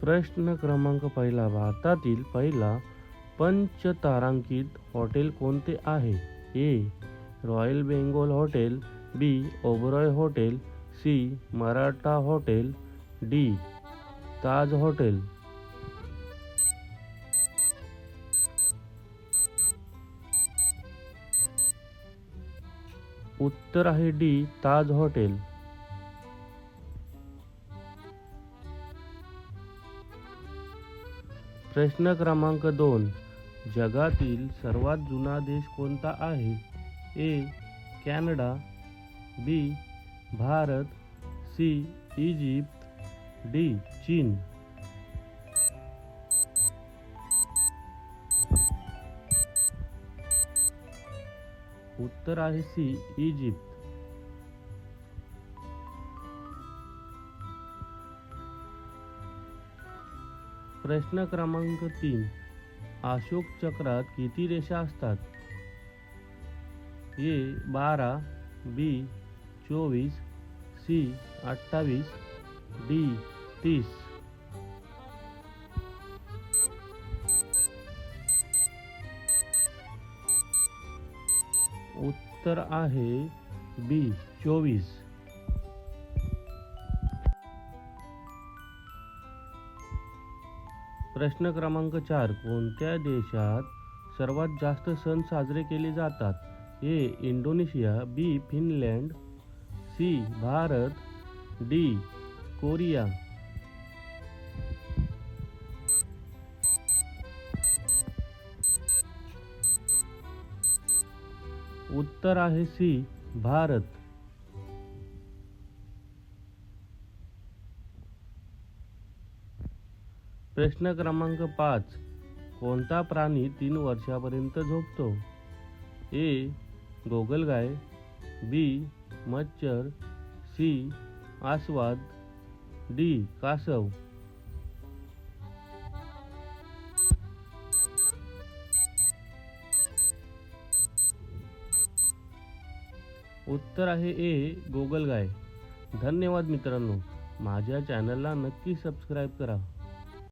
प्रश्न क्रमांक पहिला. भारतातील पहिला पंचतारांकित हॉटेल कोणते आहे? A. Royal Bengal hotel B Oberoi hotel C Maratha hotel D Taj hotel. उत्तर आहे डी ताज हॉटेल. प्रश्न क्रमांक दोन. जगातील सर्वात जुना देश कोणता आहे? A. Canada B. Bharat C. Egypt D. चीन. उत्तर आहे सी. इजिप्त. प्रश्न क्रमांक तीन. अशोक चक्रात किती रेषा असतात? ए, बारा, बी, चोवीस, सी, अठ्ठावीस, डी, तीस. उत्तर आहे बी, चोवीस. प्रश्न क्रमांक चार कोणत्या देशात सर्वात जास्त सण साजरे केले जातात? A Indonesia B Finland C Bharat D Korea. उत्तर आहे सी भारत. प्रश्न क्रमांक पाच. कोणता प्राणी तीन वर्षापर्यंत झोपतो? ए. गोगलगाय. बी. मच्छर. सी. आस्वाद. डी. कासव. उत्तर आहे ए. गोगलगाय. धन्यवाद मित्रांनो. माझ्या चॅनलला नक्की सबस्क्राईब करा.